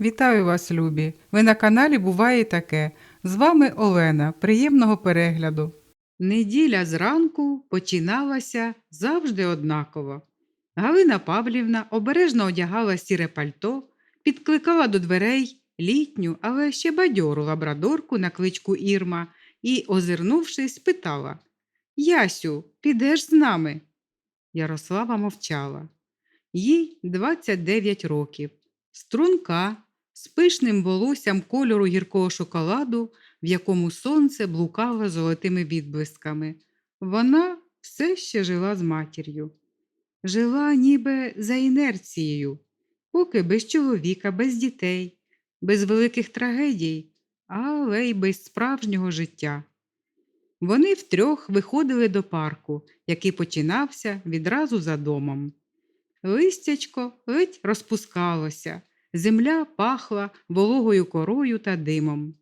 Вітаю вас, любі! Ви на каналі Буває таке. З вами Олена. Приємного перегляду. Неділя зранку починалася завжди однаково. Галина Павлівна обережно одягала сіре пальто, підкликала до дверей літню, але ще бадьору лабрадорку на кличку Ірма і, озирнувшись, питала Ясю, підеш з нами? Ярослава мовчала. Їй 29 років. Струнка, з пишним волоссям кольору гіркого шоколаду, в якому сонце блукало золотими відблисками. Вона все ще жила з матір'ю. Жила ніби за інерцією, поки без чоловіка, без дітей, без великих трагедій, але й без справжнього життя. Вони втрьох виходили до парку, який починався відразу за домом. Листячко ледь розпускалося, земля пахла вологою корою та димом.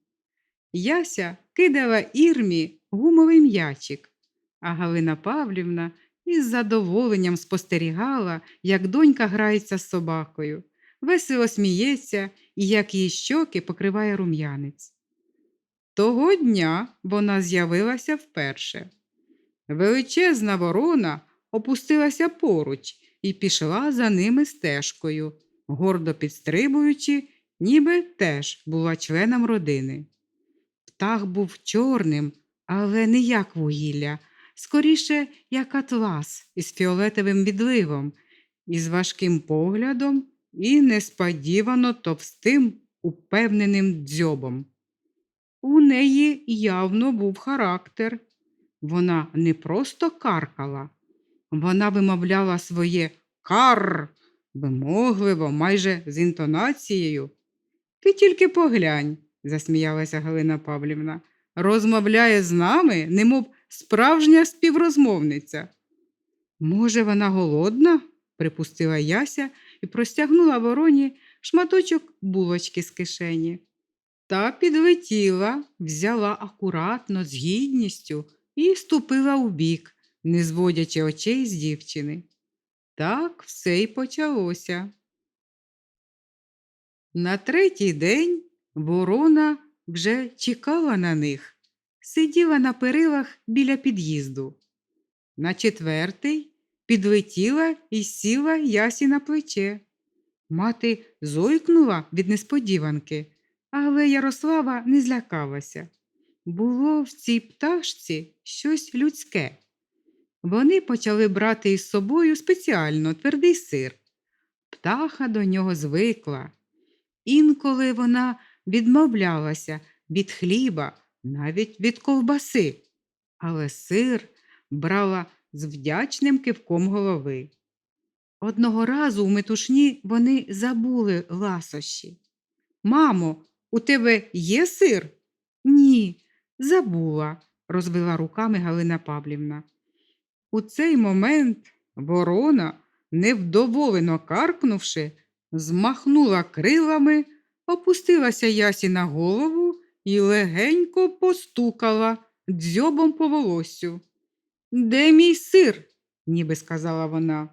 Яся кидала ірмі гумовий м'ячик, а Галина Павлівна із задоволенням спостерігала, як донька грається з собакою, весело сміється і як її щоки покриває рум'янець. Того дня вона з'явилася вперше. Величезна ворона опустилася поруч і пішла за ними стежкою, гордо підстрибуючи, ніби теж була членом родини. Птах був чорним, але не як вугілля, скоріше, як атлас із фіолетовим відливом, із важким поглядом і несподівано товстим, упевненим дзьобом. У неї явно був характер. Вона не просто каркала, вона вимовляла своє кар вимогливо, майже з інтонацією. Ти тільки поглянь, засміялася Галина Павлівна. Розмовляє з нами, немов справжня співрозмовниця. Може, вона голодна? припустила Яся і простягнула вороні шматочок булочки з кишені. Та підлетіла, взяла акуратно, з гідністю і ступила у бік, не зводячи очей з дівчини. Так все й почалося. На третій день ворона вже чекала на них, сиділа на перилах біля під'їзду. На четвертий підлетіла і сіла ясі на плече. Мати зойкнула від несподіванки, але Ярослава не злякалася. Було в цій пташці щось людське. Вони почали брати із собою спеціально твердий сир. Птаха до нього звикла. Інколи вона відмовлялася від хліба, навіть від ковбаси, але сир брала з вдячним кивком голови. Одного разу у метушні вони забули ласощі. Мамо, у тебе є сир? Ні, забула, розвела руками Галина Павлівна. У цей момент ворона, невдоволено каркнувши, змахнула крилами, опустилася ясі на голову і легенько постукала дзьобом по волоссю. Де мій сир? ніби сказала вона.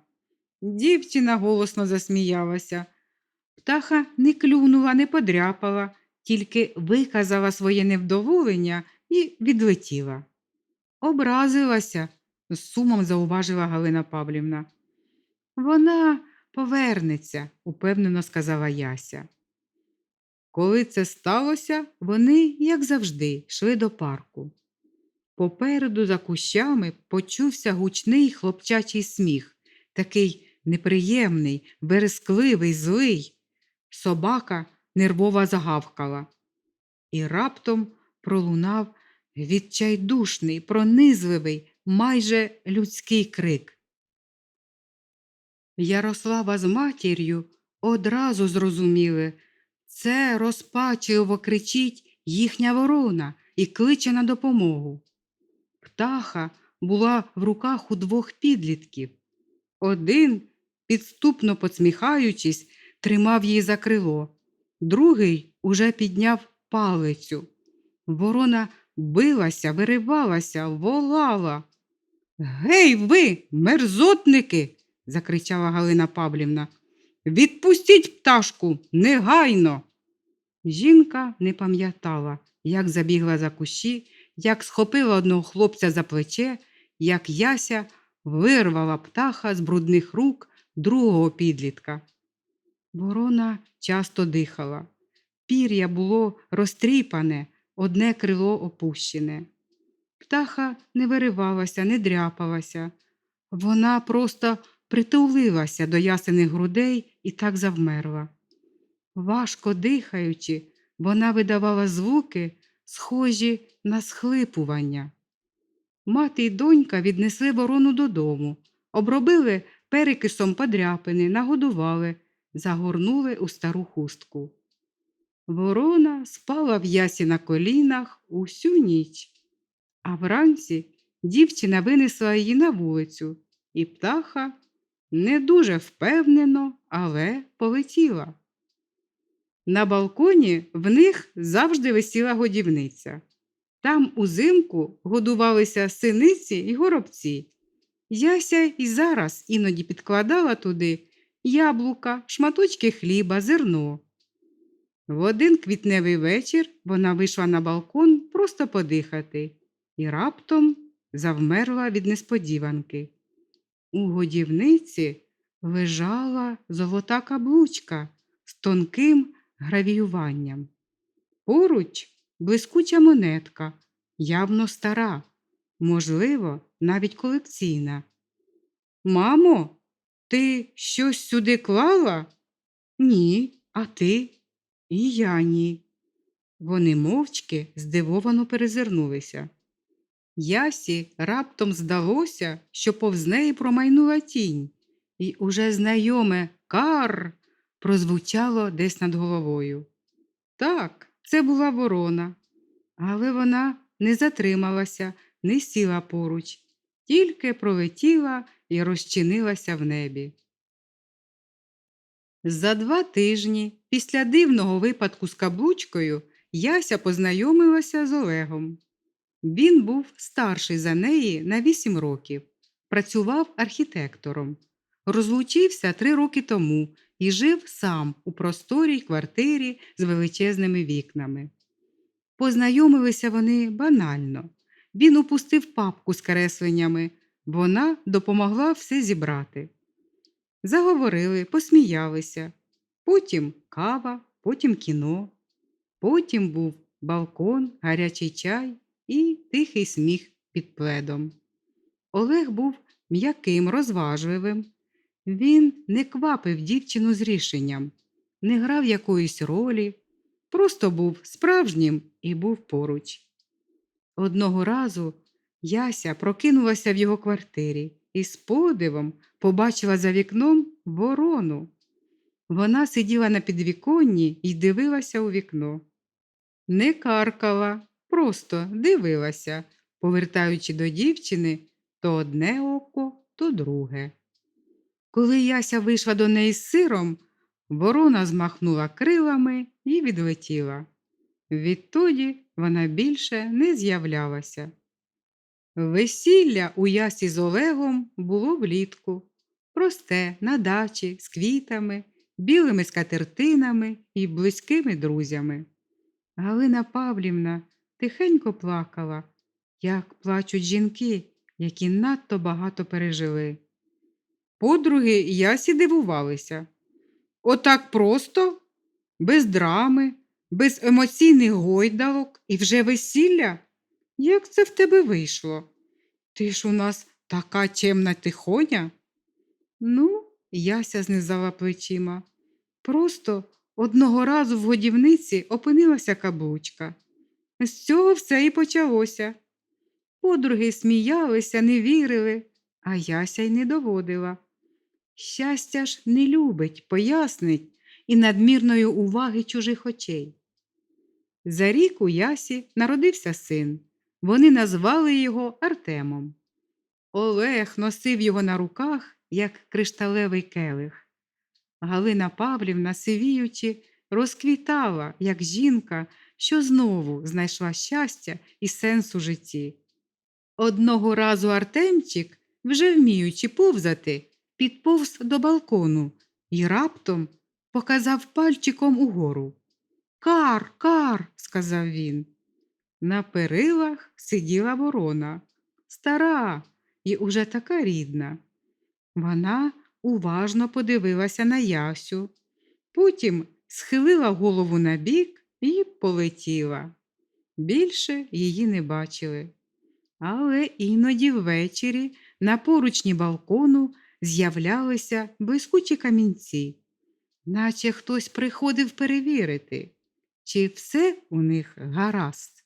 Дівчина голосно засміялася. Птаха не клюнула, не подряпала, тільки виказала своє невдоволення і відлетіла. Образилася, з сумом зауважила Галина Павлівна. Вона повернеться, упевнено сказала Яся. Коли це сталося, вони, як завжди, йшли до парку. Попереду за кущами почувся гучний хлопчачий сміх, такий неприємний, верескливий, злий. Собака нервово загавкала. І раптом пролунав відчайдушний, пронизливий, майже людський крик. Ярослава з матір'ю одразу зрозуміли, це розпачливо кричить їхня ворона і кличе на допомогу. Птаха була в руках у двох підлітків. Один, підступно посміхаючись, тримав її за крило, другий уже підняв палицю. Ворона билася, виривалася, волала. Гей, ви, мерзотники, закричала Галина Павлівна. Відпустіть пташку негайно. Жінка не пам'ятала, як забігла за кущі, як схопила одного хлопця за плече, як Яся вирвала птаха з брудних рук другого підлітка. Ворона часто дихала. Пір'я було розтріпане, одне крило опущене. Птаха не виривалася, не дряпалася. Вона просто притулилася до ясених грудей і так завмерла. Важко дихаючи, вона видавала звуки, схожі на схлипування. Мати й донька віднесли ворону додому, обробили перекисом подряпини, нагодували, загорнули у стару хустку. Ворона спала в ясі на колінах усю ніч, а вранці дівчина винесла її на вулицю, і птаха не дуже впевнено, але полетіла. На балконі в них завжди висіла годівниця. Там узимку годувалися синиці й горобці. Яся і зараз іноді підкладала туди яблука, шматочки хліба, зерно. В один квітневий вечір вона вийшла на балкон просто подихати і раптом завмерла від несподіванки. У годівниці лежала золота каблучка з тонким гравіюванням. Поруч блискуча монетка, явно стара, можливо, навіть колекційна. Мамо, ти щось сюди клала? Ні, а ти? І я ні. Вони мовчки здивовано перезирнулися. Ясі раптом здалося, що повз неї промайнула тінь, і уже знайоме кар прозвучало десь над головою. Так, це була ворона, але вона не затрималася, не сіла поруч, тільки пролетіла і розчинилася в небі. За два тижні після дивного випадку з каблучкою Яся познайомилася з Олегом. Він був старший за неї на вісім років, працював архітектором, розлучився три роки тому і жив сам у просторій квартирі з величезними вікнами. Познайомилися вони банально. Він упустив папку з кресленнями, вона допомогла все зібрати. Заговорили, посміялися. Потім кава, потім кіно, потім був балкон, гарячий чай і тихий сміх під пледом. Олег був м'яким, розважливим. Він не квапив дівчину з рішенням, не грав якоїсь ролі, просто був справжнім і був поруч. Одного разу Яся прокинулася в його квартирі і з подивом побачила за вікном ворону. Вона сиділа на підвіконні і дивилася у вікно. Не каркала, просто дивилася, повертаючи до дівчини то одне око, то друге. Коли Яся вийшла до неї з сиром, ворона змахнула крилами і відлетіла. Відтоді вона більше не з'являлася. Весілля у Ясі з Олегом було влітку, просте, на дачі, з квітами, білими скатертинами і близькими друзями. Галина Павлівна тихенько плакала, як плачуть жінки, які надто багато пережили. Подруги Ясі дивувалися. Отак просто, без драми, без емоційних гойдалок і вже весілля? Як це в тебе вийшло? Ти ж у нас така чемна тихоня? Ну, Яся знизала плечима. Просто одного разу в годівниці опинилася каблучка. З цього все і почалося. Подруги сміялися, не вірили, а Яся й не доводила. Щастя ж не любить, пояснить і надмірної уваги чужих очей. За рік у Ясі народився син. Вони назвали його Артемом. Олег носив його на руках, як кришталевий келих. Галина Павлівна, сивіючи, розквітала, як жінка, що знову знайшла щастя і сенс у житті. Одного разу Артемчик, вже вміючи повзати, підповз до балкону і раптом показав пальчиком угору. Кар, кар, сказав він. На перилах сиділа ворона, стара і уже така рідна. Вона уважно подивилася на Ясю, потім схилила голову на бік і полетіла. Більше її не бачили. Але іноді ввечері на поручні балкону з'являлися блискучі камінці, наче хтось приходив перевірити, чи все у них гаразд.